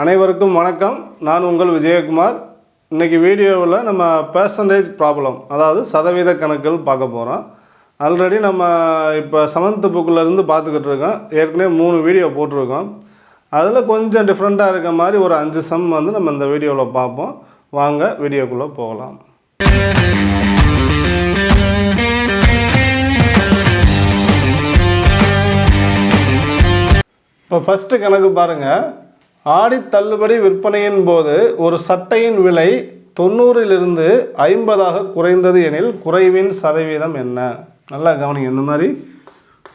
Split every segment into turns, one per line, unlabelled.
அனைவருக்கும் வணக்கம். நான் உங்கள் விஜயகுமார். இன்னைக்கு வீடியோவில் நம்ம பர்சன்டேஜ் ப்ராப்ளம் அதாவது சதவீத கணக்குகள் பார்க்க போகிறோம் ஆல்ரெடி நம்ம இப்போ செவன்த்து புக்கிலேருந்து பார்த்துக்கிட்டு இருக்கோம். ஏற்கனவே மூணு வீடியோ போட்டிருக்கோம். அதில் கொஞ்சம் டிஃப்ரெண்ட்டாக இருக்க மாதிரி ஒரு அஞ்சு சம் வந்து நம்ம இந்த வீடியோவில் பார்ப்போம். வாங்க வீடியோக்குள்ளே போகலாம். இப்போ ஃபஸ்ட்டு கணக்கு பாருங்கள் ஆடி தள்ளுபடி விற்பனையின் போது ஒரு சட்டையின் விலை தொண்ணூறிலிருந்து ஐம்பதாக குறைந்தது எனில் குறைவின் சதவீதம் என்ன? நல்லா கவனிங்க இந்த மாதிரி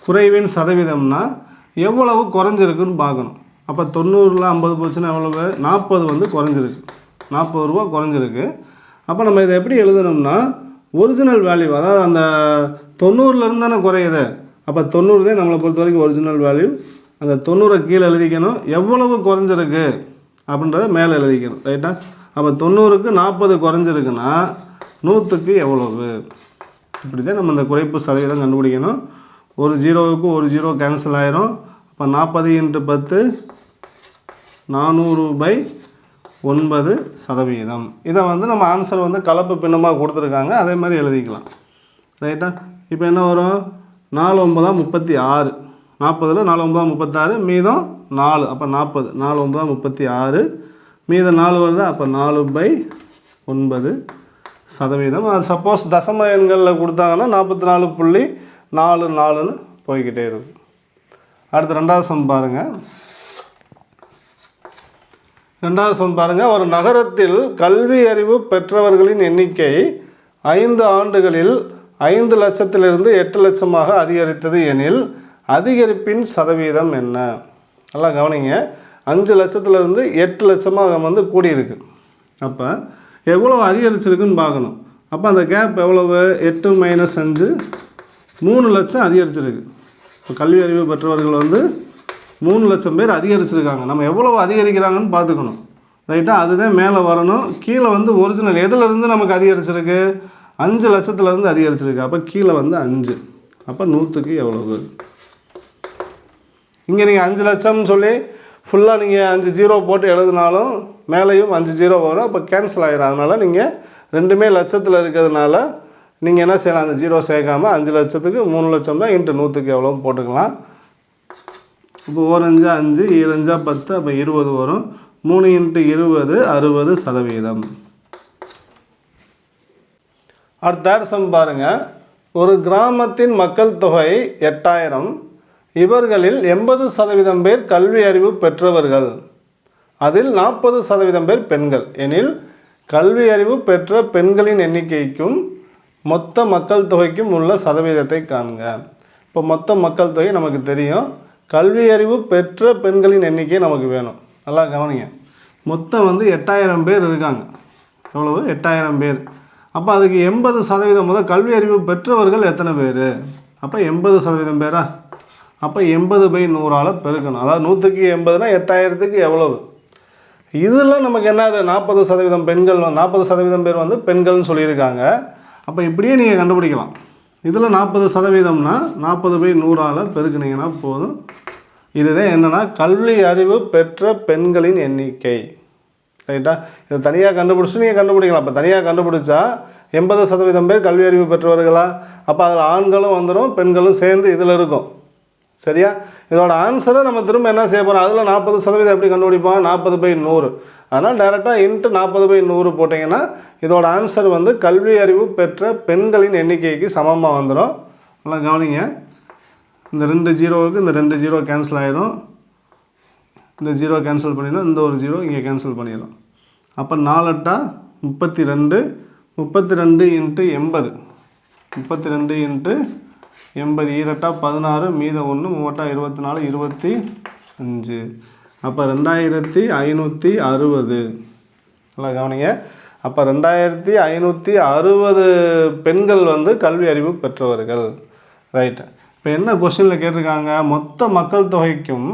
குறைவின் சதவீதம்னா எவ்வளவு குறைஞ்சிருக்குன்னு பார்க்கணும். அப்போ தொண்ணூறில் ஐம்பது போச்சுன்னா எவ்வளவு? நாற்பது வந்து குறைஞ்சிருக்கு. நாற்பது ரூபா குறைஞ்சிருக்கு. அப்போ நம்ம இதை எப்படி எழுதணும்னா ஒரிஜினல் வேல்யூ அதாவது அந்த தொண்ணூறுலேருந்து தானே குறையுது. அப்போ தொண்ணூறு தான் நம்மளை பொறுத்த வரைக்கும் ஒரிஜினல் வேல்யூ அந்த தொண்ணூறை கீழே எழுதிக்கணும். எவ்வளவு குறைஞ்சிருக்கு? அப்படின்றத மேலே எழுதிக்கணும். ரைட்டா அப்போ தொண்ணூறுக்கு நாற்பது குறைஞ்சிருக்குன்னா நூற்றுக்கு எவ்வளவு? இப்படி தான் நம்ம இந்த குறைப்பு சதவீதம் கண்டுபிடிக்கணும். ஒரு ஜீரோவுக்கு ஒரு ஜீரோ கேன்சல் ஆயிரும். அப்போ நாற்பது இன்ட்டு பத்து நானூறு பை ஒன்பது சதவீதம். இதை வந்து நம்ம ஆன்சர் வந்து கலப்பு பின்னமாக கொடுத்துருக்காங்க. அதே மாதிரி எழுதிக்கலாம். ரைட்டா இப்போ என்ன வரும்? நாலு ஒன்பதா முப்பத்தி ஆறு. நாற்பதில் நாலு ஒன்பதா முப்பத்தாறு மீதம் நாலு. அப்போ நாற்பது. நாலு ஒன்பதா முப்பத்தி ஆறு மீதம் நாலு வருது? அப்போ நாலு பை ஒன்பது சதவீதம். அது சப்போஸ் தசம எண்களில் கொடுத்தாங்கன்னா நாற்பத்தி நாலு புள்ளி நாலு நாலுன்னு போய்கிட்டே இருக்கும் அடுத்து ரெண்டாவது சம் பாருங்கள் ரெண்டாவது சம் பாருங்கள் ஒரு நகரத்தில் கல்வி அறிவு பெற்றவர்களின் எண்ணிக்கை ஐந்து ஆண்டுகளில் ஐந்து லட்சத்திலிருந்து எட்டு லட்சமாக அதிகரித்தது எனில் அதிகரிப்பின் சதவீதம் என்ன? நல்லா கவனிங்க. அஞ்சு லட்சத்துலேருந்து எட்டு லட்சமாக வந்து கூடியிருக்கு. அப்போ எவ்வளோ அதிகரிச்சிருக்குன்னு பார்க்கணும். அப்போ அந்த கேப் எவ்வளவு? எட்டு மைனஸ் அஞ்சு. மூணு லட்சம் அதிகரிச்சிருக்கு. இப்போ கல்வி அறிவு பெற்றவர்கள் வந்து மூணு லட்சம் பேர் அதிகரிச்சிருக்காங்க. நம்ம எவ்வளோ அதிகரிக்கிறாங்கன்னு பார்த்துக்கணும். ரைட்டாக அதுதான் மேலே வரணும். கீழே வந்து ஒரிஜினல் எதுலேருந்து நமக்கு அதிகரிச்சிருக்கு? அஞ்சு லட்சத்துலேருந்து அதிகரிச்சிருக்கு. அப்போ கீழே வந்து அஞ்சு. அப்போ நூற்றுக்கு எவ்வளவு? இங்கே நீங்கள் அஞ்சு லட்சம்னு சொல்லி ஃபுல்லாக நீங்கள் அஞ்சு ஜீரோ போட்டு எழுதினாலும் மேலேயும் அஞ்சு ஜீரோ வரும். அப்போ கேன்சல் ஆகிடும் அதனால் நீங்கள் ரெண்டுமே லட்சத்தில் இருக்கிறதுனால நீங்கள் என்ன செய்யலாம்? அந்த ஜீரோ சேர்க்காம அஞ்சு லட்சத்துக்கு மூணு லட்சம் தான் இன்ட்டு நூற்றுக்கு எவ்வளோ போட்டுக்கலாம். இப்போ ஓரஞ்சா அஞ்சு ஈரஞ்சா பத்து அப்போ இருபது வரும். மூணு இன்ட்டு இருபது அறுபது சதவீதம். அடுத்த தேர்ட் சம் பாருங்கள் ஒரு கிராமத்தின் மக்கள் தொகை எட்டாயிரம். இவர்களில் எண்பது சதவீதம் பேர் கல்வி அறிவு பெற்றவர்கள். அதில் நாற்பது சதவீதம் பேர் பெண்கள். எனில் கல்வி அறிவு பெற்ற பெண்களின் எண்ணிக்கைக்கும் மொத்த மக்கள் தொகைக்கும் உள்ள சதவீதத்தை காண்க. இப்போ மொத்த மக்கள் தொகை நமக்கு தெரியும். கல்வி அறிவு பெற்ற பெண்களின் எண்ணிக்கை நமக்கு வேணும். நல்லா கவனிங்க. மொத்தம் வந்து எட்டாயிரம் பேர் இருக்காங்க. எவ்வளவு? எட்டாயிரம் பேர். அப்போ அதுக்கு எண்பது சதவீதம் முதல் கல்வி அறிவு பெற்றவர்கள் எத்தனை பேர்? அப்போ எண்பது சதவீதம் பேரா? அப்போ எண்பது பை நூறால் பெருக்கணும். அதாவது நூற்றுக்கு எண்பதுனா எட்டாயிரத்துக்கு எவ்வளவு? இதில் நமக்கு என்னது? நாற்பது சதவீதம் பெண்கள் நாற்பது சதவீதம் பேர் வந்து பெண்கள்னு சொல்லியிருக்காங்க. அப்போ இப்படியே நீங்கள் கண்டுபிடிக்கலாம். இதில் நாற்பது சதவீதம்னா நாற்பது பை நூறால் பெருக்குனீங்கன்னா போதும். இதுதான் என்னென்னா கல்வி அறிவு பெற்ற பெண்களின் எண்ணிக்கை. ரைட்டா? இதை தனியாக கண்டுபிடிச்சி நீங்கள் கண்டுபிடிக்கலாம். அப்போ தனியாக கண்டுபிடிச்சா எண்பது சதவீதம் பேர் கல்வி அறிவு பெற்றவர்களா? அப்போ அதில் ஆண்களும் வந்துடும் பெண்களும் சேர்ந்து இதில் இருக்கும். சரியா? இதோட ஆன்சரை நம்ம திரும்ப என்ன செய்ய போகிறோம் அதில் நாற்பது சதவீதம் எப்படி கண்டுபிடிப்போம் நாற்பது பை நூறு. அதனால் டேரெக்டாக இன்ட்டு நாற்பது பை நூறு போட்டிங்கன்னா இதோட ஆன்சர் வந்து கல்வி அறிவு பெற்ற பெண்களின் எண்ணிக்கைக்கு சமமாக வந்துடும் நல்லா கவனிங்க. இந்த ரெண்டு ஜீரோவுக்கு இந்த ரெண்டு ஜீரோ கேன்சல் ஆயிரும். இந்த ஜீரோ கேன்சல் பண்ணிடும் இந்த ஒரு ஜீரோ இங்கே கேன்சல் பண்ணிடும் அப்போ நாலட்டா முப்பத்தி ரெண்டு முப்பத்தி ரெண்டு இன்ட்டு எண்பது. முப்பத்தி ரெண்டு இன்ட்டு எண்பது ஈரட்டா பதினாறு மீதம் ஒன்று மூவட்டா இருபத்தி நாலு இருபத்தி அஞ்சு. அப்போ ரெண்டாயிரத்தி ஐநூற்றி அறுபது. நல்லா கவனிங்க. அப்போ ரெண்டாயிரத்தி ஐநூற்றி அறுபது பெண்கள் வந்து கல்வி அறிவு பெற்றவர்கள். ரைட் இப்போ என்ன கொஸ்டினில் கேட்டிருக்காங்க? மொத்த மக்கள் தொகைக்கும்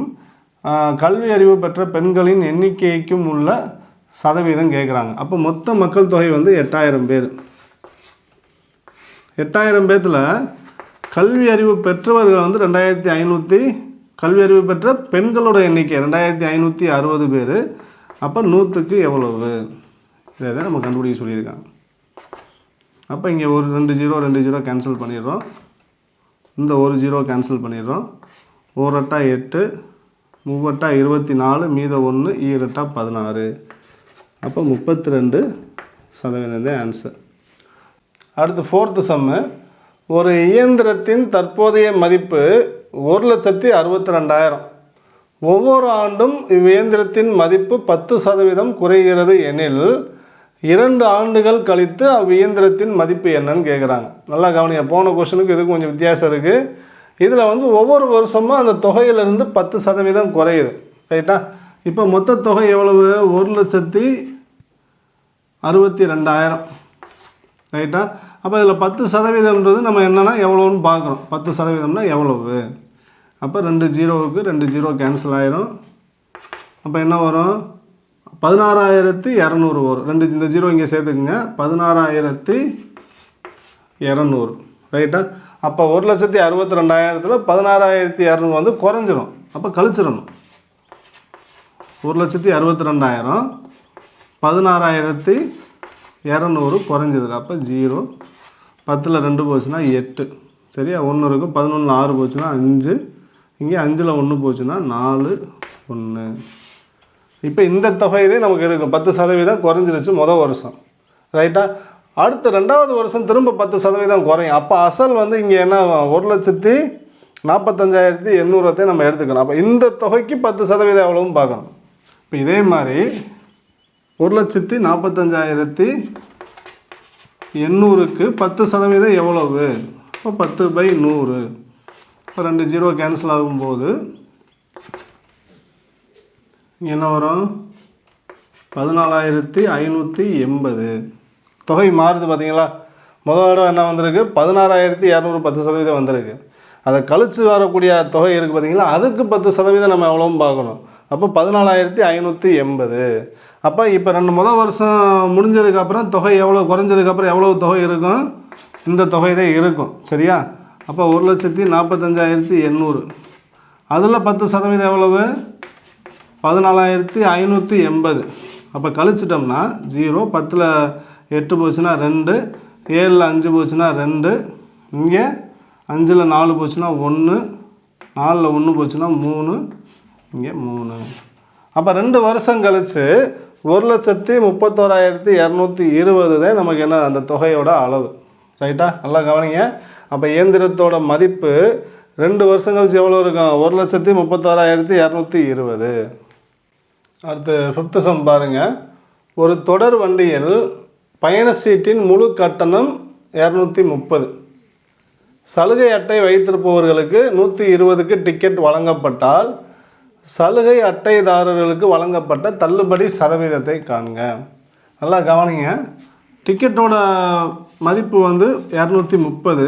கல்வி அறிவு பெற்ற பெண்களின் எண்ணிக்கைக்கும் உள்ள சதவீதம் கேட்குறாங்க அப்போ மொத்த மக்கள் தொகை வந்து எட்டாயிரம் பேர். எட்டாயிரம் பேர்த்தில் கல்வி அறிவு பெற்றவர்கள் வந்து ரெண்டாயிரத்தி ஐநூற்றி கல்வி அறிவு பெற்ற பெண்களோட எண்ணிக்கை ரெண்டாயிரத்தி ஐநூற்றி அறுபது பேர். அப்போ நூற்றுக்கு எவ்வளவு? இதை தான் நம்ம கண்டுபிடிக்க சொல்லியிருக்காங்க. அப்போ இங்கே ஒரு ரெண்டு ஜீரோ ரெண்டு ஜீரோ கேன்சல் பண்ணிடுறோம். இந்த ஒரு ஜீரோ கேன்சல் பண்ணிடுறோம். ஓரட்டா எட்டு மூவட்டா இருபத்தி நாலு மீத ஒன்று ஈரட்டா பதினாறு. அப்போ முப்பத்தி ரெண்டு சதவீதம் தான் ஆன்சர் அடுத்து ஃபோர்த்து சம்மு ஒரு இயந்திரத்தின் தற்போதைய மதிப்பு ஒரு லட்சத்தி அறுபத்தி ரெண்டாயிரம் ஒவ்வொரு ஆண்டும் இவ்வியந்திரத்தின் மதிப்பு பத்து சதவீதம் குறைகிறது எனில் இரண்டு ஆண்டுகள் கழித்து அவ்வியந்திரத்தின் மதிப்பு என்னன்னு கேட்குறாங்க நல்லா கவனிங்க போன கொஷனுக்கு இதுக்கு கொஞ்சம் வித்தியாசம் இருக்குது இதில் வந்து ஒவ்வொரு வருஷமும் அந்த தொகையிலிருந்து பத்து சதவீதம் குறையுது. ரைட்டா? இப்போ மொத்த தொகை எவ்வளவு? ஒரு லட்சத்தி அறுபத்தி ரெண்டாயிரம். ரைட்டா அப்போ இதில் பத்து சதவீதம்ன்றது நம்ம என்னென்னா எவ்வளோன்னு பார்க்குறோம் பத்து சதவீதம்னா எவ்வளவு? அப்போ ரெண்டு ஜீரோவுக்கு ரெண்டு ஜீரோ கேன்சல் ஆயிரும். அப்போ என்ன வரும்? பதினாறாயிரத்தி இரநூறு வரும். ரெண்டு இந்த ஜீரோ இங்கே சேர்த்துக்குங்க. பதினாறாயிரத்தி இரநூறு. ரைட்டா அப்போ ஒரு லட்சத்தி அறுபத்தி ரெண்டாயிரத்தில் பதினாறாயிரத்தி இரநூறு வந்து குறைஞ்சிரும். அப்போ கழிச்சிடணும். ஒரு லட்சத்தி அறுபத்தி ரெண்டாயிரம் பதினாறாயிரத்தி இரநூறு குறைஞ்சதுக்கு அப்போ ஜீரோ. பத்தில் ரெண்டு போச்சுன்னா எட்டு. சரியா? ஒன்று இருக்கும். பதினொன்றில் ஆறு போச்சுன்னா அஞ்சு. இங்கே அஞ்சில் ஒன்று போச்சுன்னா நாலு ஒன்று இப்போ இந்த தொகை நமக்கு இருக்கும். பத்து சதவீதம் குறைஞ்சிருச்சு மொதல் வருஷம். ரைட்டா அடுத்த ரெண்டாவது வருஷம் திரும்ப பத்து சதவீதம் குறையும். அப்போ அசல் வந்து இங்கே என்ன ஆகும்? ஒரு லட்சத்தி நாற்பத்தஞ்சாயிரத்தி எண்ணூறுத்தையும் நம்ம எடுத்துக்கணும். அப்போ இந்த தொகைக்கு பத்து சதவீதம் எவ்வளோன்னு பார்க்கணும். இப்போ இதே மாதிரி ஒரு லட்சத்தி நாற்பத்தஞ்சாயிரத்தி எண்ணூறுக்கு பத்து சதவீதம் எவ்வளவு? இப்போ பத்து பை நூறு. இப்போ ரெண்டு ஜீரோ கேன்சல் ஆகும்போது என்ன வரும்? பதினாலாயிரத்தி ஐநூற்றி எண்பது. தொகை மாறுது பார்த்தீங்களா? முதல் தடவை என்ன வந்திருக்கு? பதினாறாயிரத்தி இரநூறு பத்து சதவீதம் வந்திருக்கு. அதை கழித்து வரக்கூடிய தொகை இருக்குது பார்த்தீங்களா? அதுக்கு பத்து சதவீதம் நம்ம எவ்வளோன்னு பார்க்கணும். அப்போ பதினாலாயிரத்தி ஐநூற்றி எண்பது. அப்போ இப்போ ரெண்டு முதல் வருஷம் முடிஞ்சதுக்கப்புறம் தொகை எவ்வளோ குறைஞ்சதுக்கப்புறம் எவ்வளோ தொகை இருக்கும்? இந்த தொகை தான் இருக்கும். சரியா? அப்போ ஒரு லட்சத்தி நாற்பத்தஞ்சாயிரத்தி எண்ணூறு. அதில் பத்து சதவீதம் எவ்வளவு? பதினாலாயிரத்தி ஐநூற்றி எண்பது. அப்போ கழிச்சிட்டோம்னா ஜீரோ பத்தில் எட்டு போச்சுன்னா ரெண்டு ஏழில் அஞ்சு போச்சுன்னா ரெண்டு இங்கே அஞ்சில் நாலு போச்சுன்னா ஒன்று நாலில் ஒன்று போச்சுன்னா மூணு இங்கே மூணு. அப்போ ரெண்டு வருஷம் கழித்து ஒரு லட்சத்தி முப்பத்தோராயிரத்தி இரநூத்தி இருபது தான் நமக்கு என்ன அந்த தொகையோட அளவு. ரைட்டா நல்லா கவனிங்க. அப்போ இயந்திரத்தோட மதிப்பு ரெண்டு வருஷம் கழிச்சு எவ்வளோ இருக்கும்? ஒரு லட்சத்தி முப்பத்தோராயிரத்தி இரநூத்தி இருபது. அடுத்து ஃபிஃப்த்து சம் பாருங்க. ஒரு தொடர் வண்டியில் பயண சீட்டின் முழு கட்டணம் இரநூத்தி முப்பது. சலுகை அட்டை வைத்திருப்பவர்களுக்கு நூற்றி இருபதுக்கு டிக்கெட் வழங்கப்பட்டால் சலுகை அட்டைதாரர்களுக்கு வழங்கப்பட்ட தள்ளுபடி சதவீதத்தை காண்க. நல்லா கவனிங்க. டிக்கெட்டோட மதிப்பு வந்து இரநூத்தி முப்பது.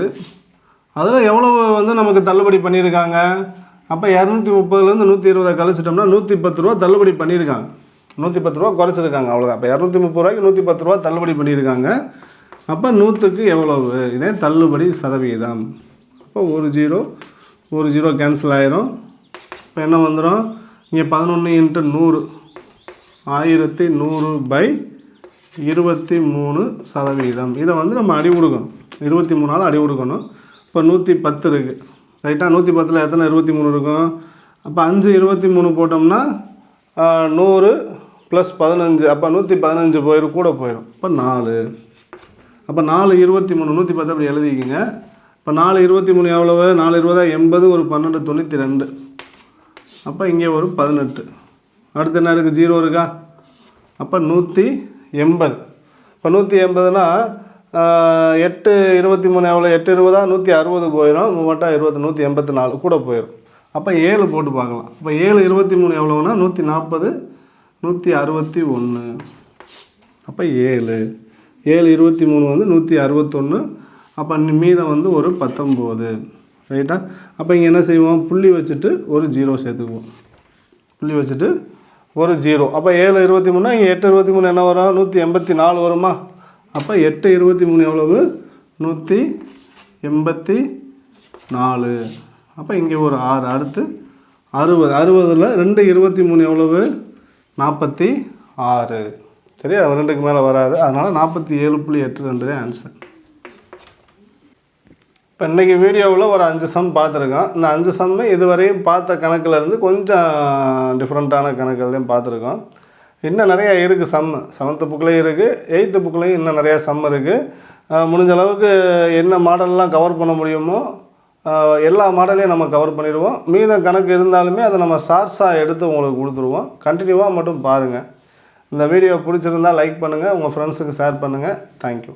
அதில் எவ்வளவு வந்து நமக்கு தள்ளுபடி பண்ணியிருக்காங்க? அப்போ இரநூத்தி முப்பதுலேருந்து நூற்றி இருபதை கழிச்சிட்டோம்னா நூற்றி பத்து ரூபா தள்ளுபடி பண்ணியிருக்காங்க. நூற்றி பத்து ரூபா குறைச்சிருக்காங்க அவ்வளோதான் அப்போ இரநூத்தி முப்பது ரூபாய்க்கு நூற்றி பத்து ரூபா தள்ளுபடி பண்ணியிருக்காங்க. அப்போ நூற்றுக்கு எவ்வளவு? இதே தள்ளுபடி சதவீதம். அப்போ ஒரு ஜீரோ ஒரு ஜீரோ கேன்சல் ஆயிரும். இப்போ என்ன வந்துடும் இங்கே பதினொன்று இன்ட்டு நூறு. ஆயிரத்தி நூறு பை இருபத்தி மூணு சதவீதம். இதை வந்து நம்ம அடி கொடுக்கணும் இருபத்தி மூணால் அடி கொடுக்கணும் இப்போ நூற்றி பத்து இருக்குது ரைட்டாக நூற்றி பத்தில் எத்தனை? இருபத்தி மூணு இருக்கும். அப்போ அஞ்சு இருபத்தி மூணு போட்டோம்னா நூறு ப்ளஸ் பதினஞ்சு. அப்போ நூற்றி பதினஞ்சு போயிடும் கூட போயிடும் இப்போ நாலு. அப்போ நாலு இருபத்தி மூணு நூற்றி பத்து அப்படி எழுதிக்கிங்க. இப்போ நாலு இருபத்தி மூணு எவ்வளவு? நாலு இருபதா எண்பது ஒரு பன்னெண்டு தொண்ணூற்றி ரெண்டு. அப்போ இங்கே ஒரு பதினெட்டு. அடுத்து என்ன இருக்குது ஜீரோ இருக்கா? அப்போ நூற்றி எண்பது. இப்போ நூற்றி எண்பதுனா எட்டு இருபத்தி மூணு எவ்வளோ எட்டு இருபதா? நூற்றி அறுபது போயிடும் மூவட்டா இருபது நூற்றி எண்பத்தி நாலு கூட போயிடும் அப்போ ஏழு போட்டு பார்க்கலாம். அப்போ ஏழு இருபத்தி மூணு எவ்வளோன்னா நூற்றி நாற்பது நூற்றி அறுபத்தி ஒன்று அப்போ ஏழு. ஏழு இருபத்தி மூணு வந்து நூற்றி அறுபத்தொன்று அப்போ மீதம் வந்து ஒரு பத்தொம்போது. ரைட்டா அப்போ இங்கே என்ன செய்வோம்? புள்ளி வச்சுட்டு ஒரு ஜீரோ சேர்த்துக்குவோம். புள்ளி வச்சுட்டு ஒரு ஜீரோ அப்போ ஏழு இருபத்தி மூணுனா இங்கே எட்டு இருபத்தி மூணு என்ன வரும்? நூற்றி எண்பத்தி நாலு வருமா? அப்போ எட்டு இருபத்தி மூணு எவ்வளவு? நூற்றி எண்பத்தி நாலு. அப்போ இங்கே ஒரு ஆறு அடுத்து அறுபது. அறுபதில் ரெண்டு இருபத்தி மூணு எவ்வளவு? நாற்பத்தி ஆறு. சரியா? ரெண்டுக்கு மேலே வராது. அதனால் நாற்பத்தி ஏழு புள்ளி எட்டு ரெண்டு தான் ஆன்சர் இப்போ இன்றைக்கி வீடியோவில் ஒரு அஞ்சு சம் பார்த்துருக்கோம். இந்த அஞ்சு சம்மு இதுவரையும் பார்த்த கணக்குலேருந்து கொஞ்சம் டிஃப்ரெண்ட்டான கணக்குகள் பார்த்துருக்கோம். இன்னும் நிறையா இருக்குது சம்மு செவன்த்து புக்லேயும் இருக்குது எயித்து புக்லேயும் இன்னும் நிறையா சம் இருக்குது முடிஞ்ச அளவுக்கு என்ன மாடல்லாம் கவர் பண்ண முடியுமோ எல்லா மாடலையும் நம்ம கவர் பண்ணிடுவோம். மீத கணக்கு இருந்தாலுமே அதை நம்ம ஷார்ட்ஸாக எடுத்து உங்களுக்கு கொடுத்துருவோம். கண்டினியூவாக மட்டும் பாருங்கள் இந்த வீடியோ பிடிச்சிருந்தா லைக் பண்ணுங்கள் உங்கள் ஃப்ரெண்ட்ஸுக்கு ஷேர் பண்ணுங்கள் தேங்க்யூ